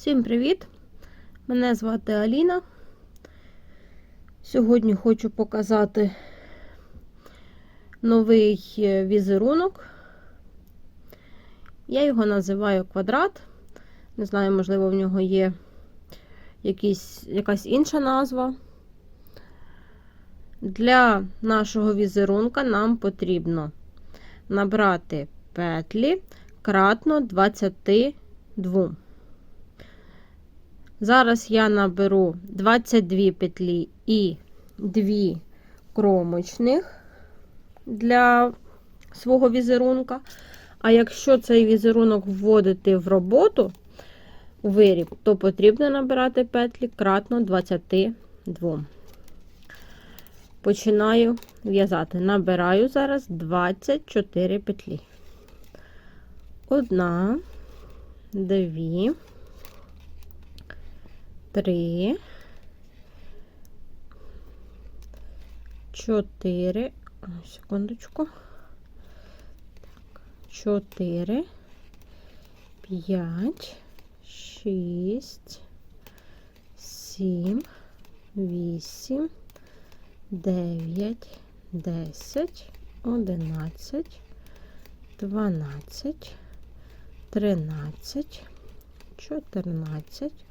Всім привіт! Мене звати Аліна. Сьогодні хочу показати новий е, візерунок. Я його називаю квадрат. Не знаю, можливо, в нього є якісь, якась інша назва. Для нашого візерунка нам потрібно набрати петлі кратно 22. Зараз я наберу 22 петлі і 2 кромочних для свого візерунка. А якщо цей візерунок вводити в роботу, у виріб, то потрібно набирати петлі кратно 22. Починаю в'язати. Набираю зараз 24 петлі. Одна, дві, три, чотири, секундочку, чотири, п'ять, шість, сім, вісім, дев'ять, десять, одинадцять, дванадцять, тринадцять, чотирнадцять.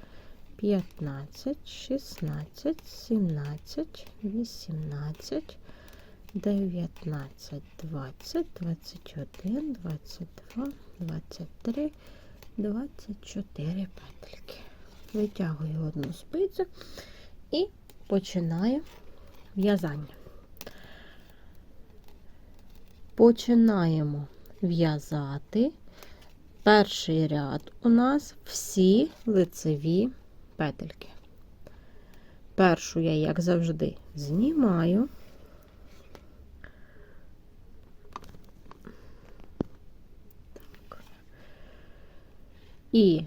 15, 16, 17, 18, 19, 20, 21, 22, 23, 24 петельки. Витягую одну спицю і починаю в'язання. Починаємо в'язати перший ряд у нас всі лицеві петельки. Першу я, як завжди, знімаю. Так. І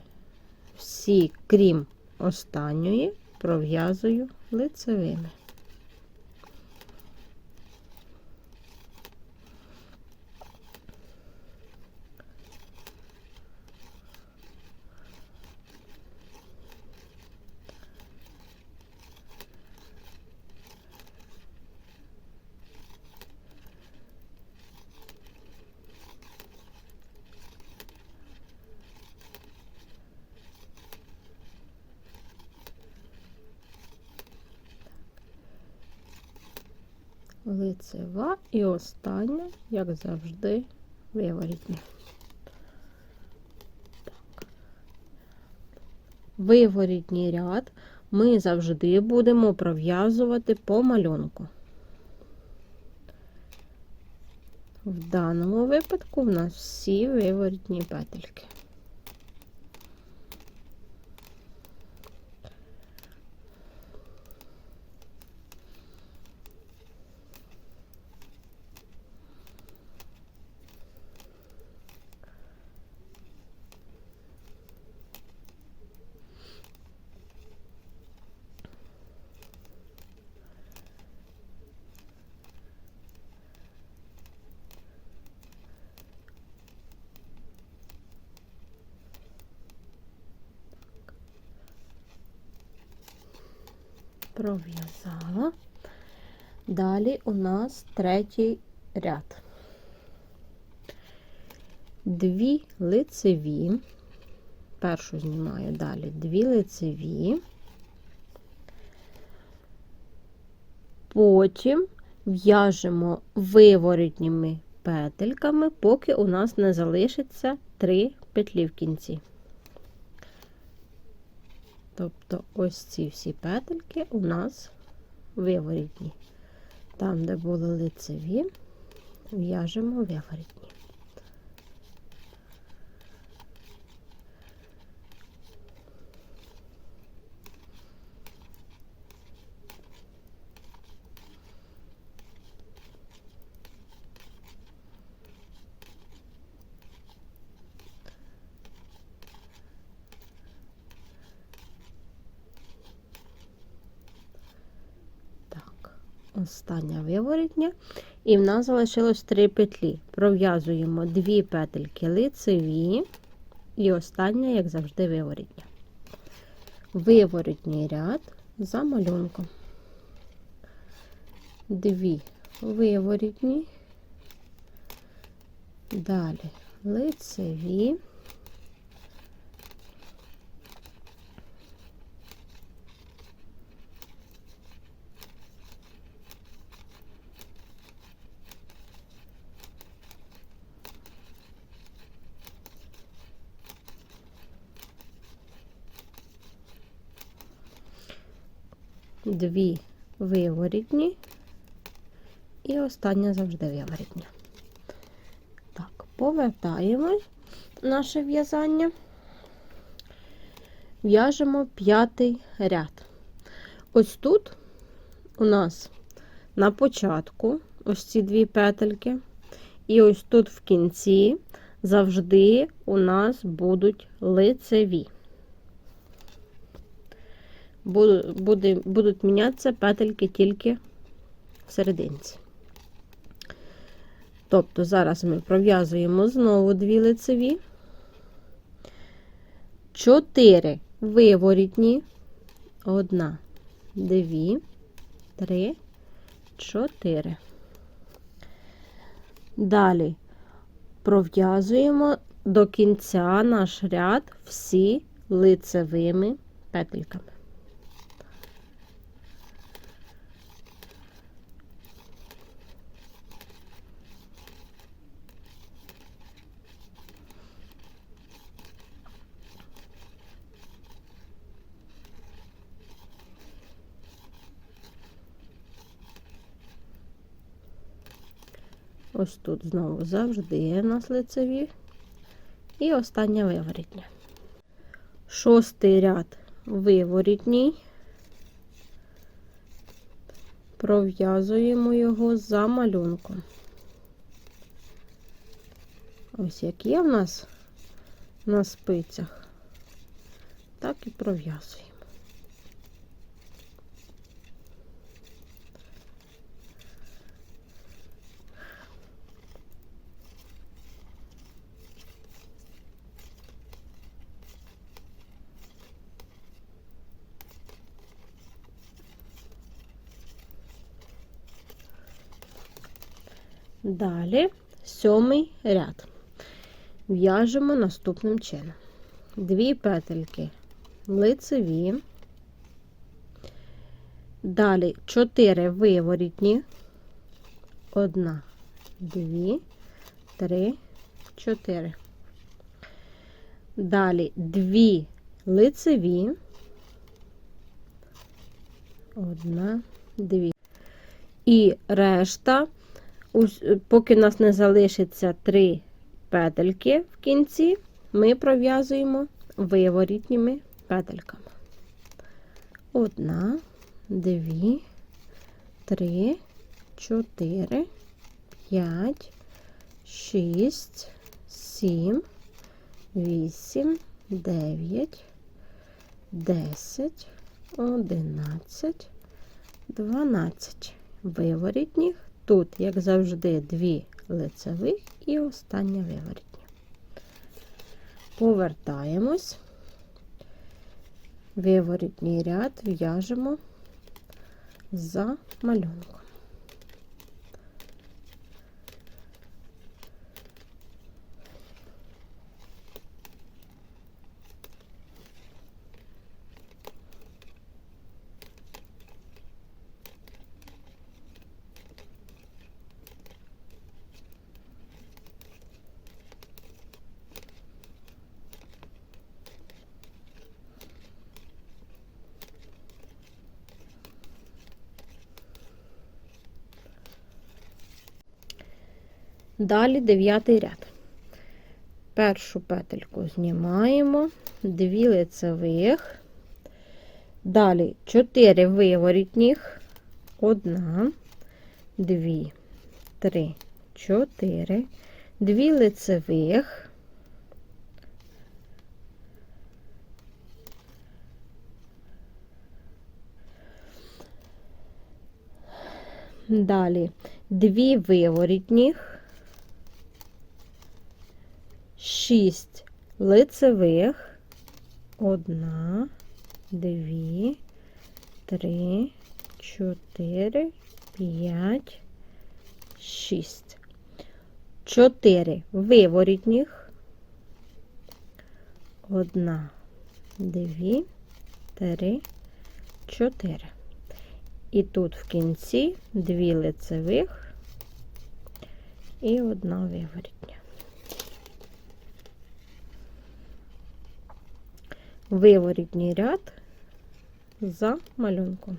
всі, крім останньої, пров'язую лицевими. Лицева і остання, як завжди, виворітня. Виворітній ряд ми завжди будемо пров'язувати по малюнку. В даному випадку в нас всі виворітні петельки. Пров'язала. Далі у нас третій ряд. Дві лицеві, першу знімаю далі дві лицеві, потім в'яжемо виворотніми петельками, поки у нас не залишиться три петлі в кінці. Тобто ось ці всі петельки у нас виворітні. Там, де були лицеві, в'яжемо виворітні. Остання виворітня, і в нас залишилось три петлі. Пров'язуємо дві петельки лицеві, і остання, як завжди, виворітня. виворотній ряд за малюнком. Дві виворітні, далі лицеві. Дві виворітні і остання завжди виворітня. Так, повертаємось наше в'язання, в'яжемо п'ятий ряд. Ось тут у нас на початку ось ці дві петельки, і ось тут в кінці завжди у нас будуть лицеві. Буду, буде, будуть мінятися петельки тільки в. Тобто зараз ми пров'язуємо знову дві лицеві, чотири виворітні, одна, дві, три, чотири. Далі пров'язуємо до кінця наш ряд всі лицевими петельками. Ось тут знову завжди у нас лицеві. І остання виворітня. Шостий ряд виворітній. Пров'язуємо його за малюнком. Ось як є в нас на спицях, так і пров'язуємо. Далі сьомий ряд. В'яжемо наступним чином. Дві петельки лицеві, далі чотири виворітні, одна, дві, три, чотири. Далі дві лицеві, одна, дві. І решта поки у нас не залишиться три петельки в кінці, ми пров'язуємо виворітніми петельками. Одна, дві, три, чотири, п'ять, шість, сім, вісім, дев'ять, десять, одинадцять, дванадцять виворітніх. Тут, як завжди, дві лицевих і остання виворітня. Повертаємось, виворітній ряд в'яжемо за малюнком. Далі дев'ятий ряд. Першу петельку знімаємо, дві лицевих, далі чотири виворітніх, одна, дві, три, чотири, дві лицевих. Далі дві виворітніх, 6 лицевих, одна, дві, три, чотири, п'ять, шість. Чотири виворітніх. Одна, дві, три, чотири. І тут в кінці дві лицевих і одна виворітня. Виворітній ряд за малюнком.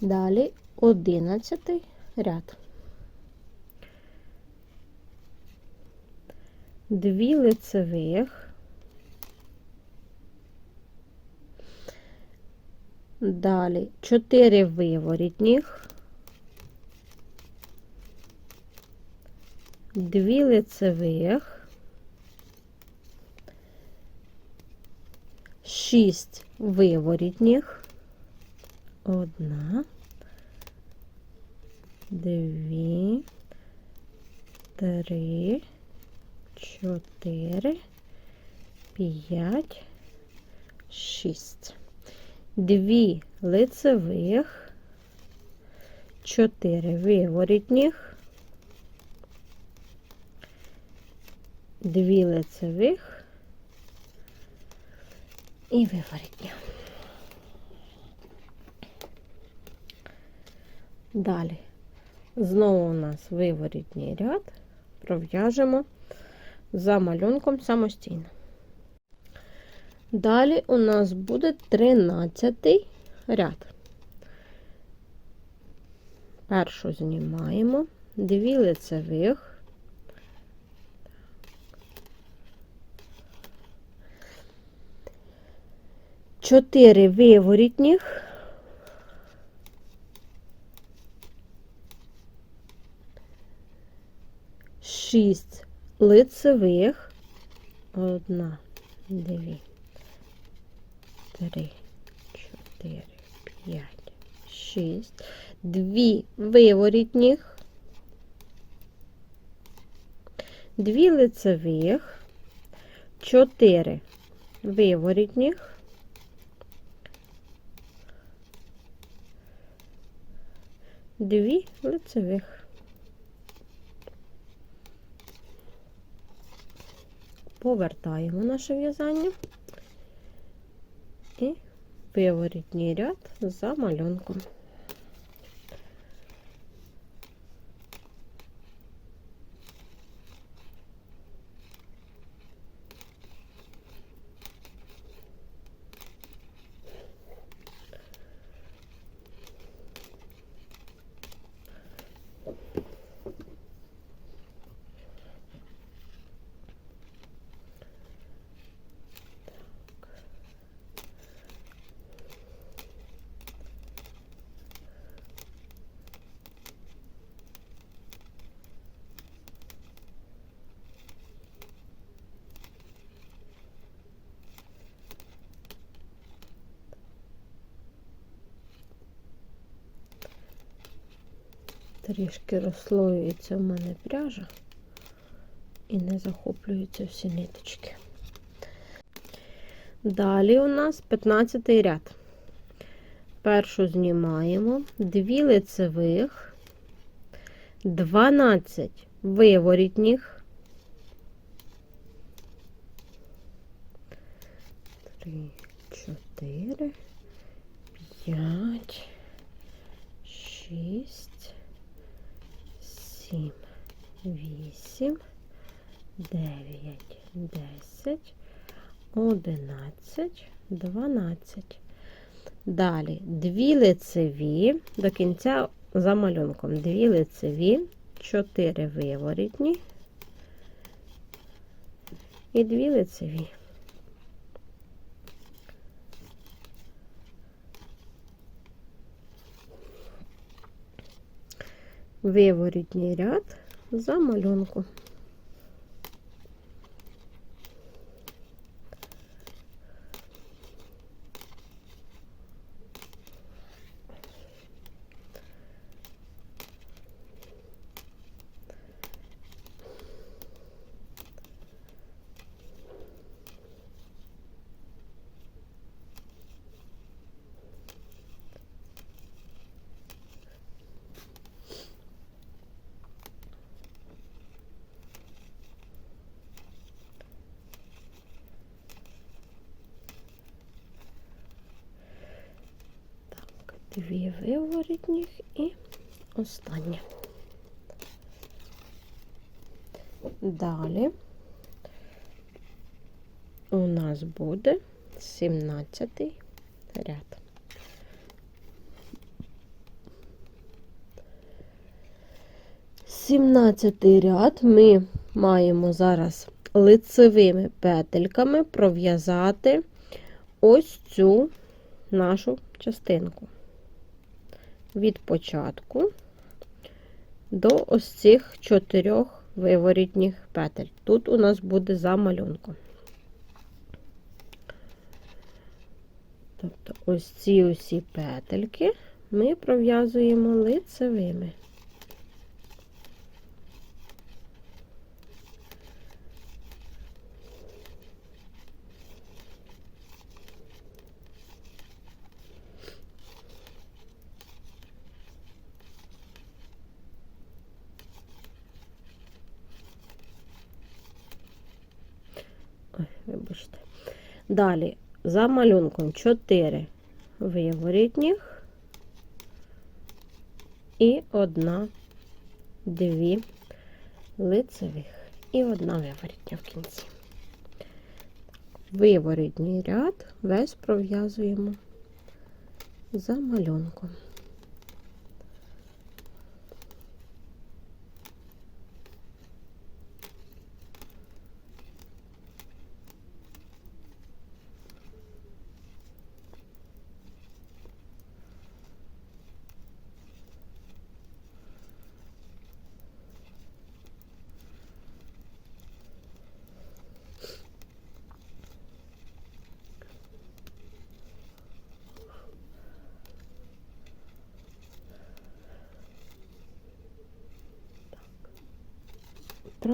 Далі одинадцятий ряд. Дві лицевих. Далі чотири виворітніх. Дві лицевих. Шість виворітніх. Одна, дві, три, чотири, п'ять, шість. Дві лицевих, чотири. Виворітніх, дві лицевих. І виворітня. Далі, знову у нас виворітній ряд, пров'яжемо за малюнком самостійно. Далі у нас буде 13 ряд. Першу знімаємо, дві лицевих, чотири виворітніх. Шість лицевих, одна, дві, три, чотири, п'ять, шість, дві виворітніх, дві лицевих, чотири виворітніх, дві лицевих. Повертаємо наше в'язання і виворітній ряд за малюнком. Трішки розслоюється в мене пряжа і не захоплюються всі ниточки. Далі у нас 15 ряд. Першу знімаємо, дві лицевих, 12 виворітніх, 3, 4, 5, 6, сім, вісім, дев'ять, десять, одинадцять, дванадцять. Далі дві лицеві, до кінця за малюнком, дві лицеві, чотири виворітні і дві лицеві. Виворітній ряд за малюнку. Дві виворітніх і останнє. Далі у нас буде 17 ряд. Сімнадцятий ряд ми маємо зараз лицевими петельками пров'язати ось цю нашу частинку. Від початку до ось цих чотирьох виворітніх петель. Тут у нас буде за малюнком. Тобто ось ці усі петельки ми пров'язуємо лицевими. Далі за малюнком 4 виворітніх і одна, дві лицевих і одна виворітня в кінці. Виворітній ряд весь пров'язуємо за малюнком.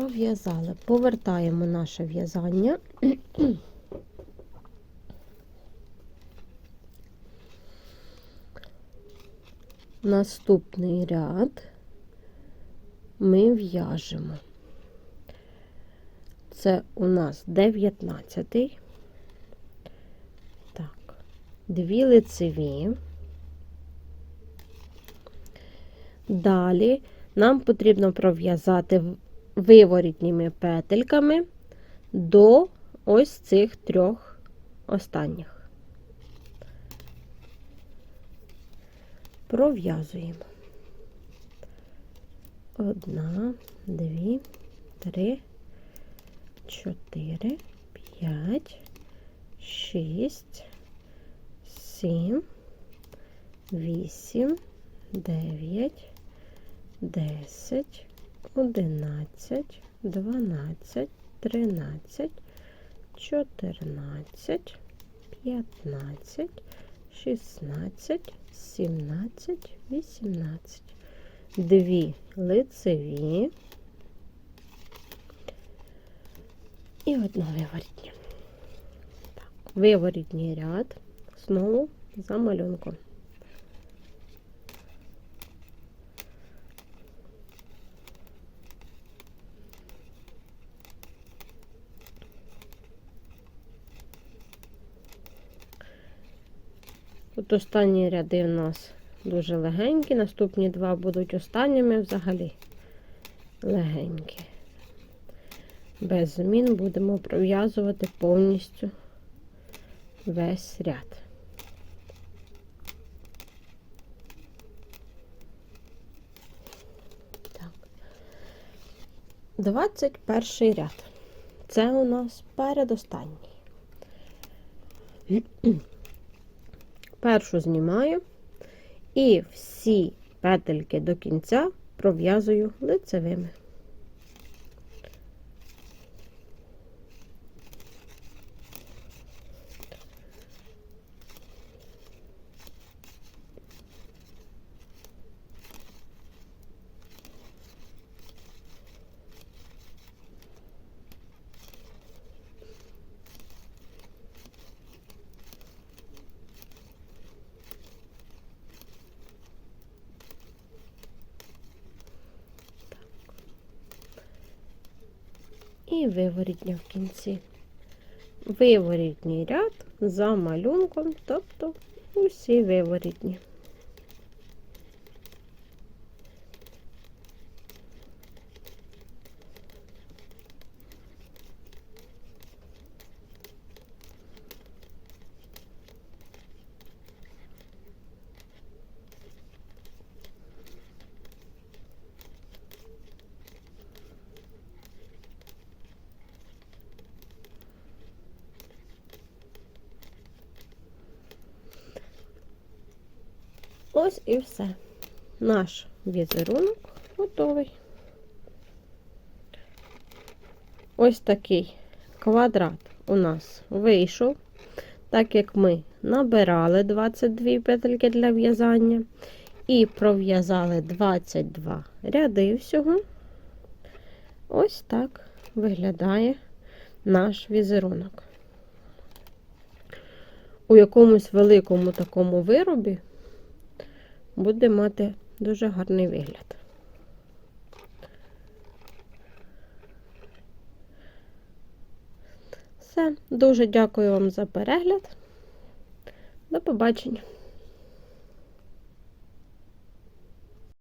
Пров'язали, повертаємо наше в'язання. Наступний ряд ми в'яжемо. Це у нас 19. Так, дві лицеві. Далі нам потрібно пров'язати виворітніми петельками до ось цих трьох останніх. Пров'язуємо. Одна, дві, три, чотири, п'ять, шість, сім, вісім, дев'ять, десять. 11, 12, 13, 14, 15, 16, 17, 18. Дві лицеві і одна виворітня. Так, виворітній ряд знову за малюнком. Тут останні ряди у нас дуже легенькі, наступні два будуть останніми взагалі легенькі. Без змін будемо пров'язувати повністю весь ряд. Так. 21 ряд. Це у нас передостанній. Першу знімаю і всі петельки до кінця пров'язую лицевими. і виворітня в кінці. Виворітній ряд за малюнком, тобто усі виворітні. Ось і все. Наш візерунок готовий. Ось такий квадрат у нас вийшов, так як ми набирали 22 петельки для в'язання і пров'язали 22 ряди всього. Ось так виглядає наш візерунок. У якомусь великому такому виробі буде мати дуже гарний вигляд. Все, дуже дякую вам за перегляд. До побачення.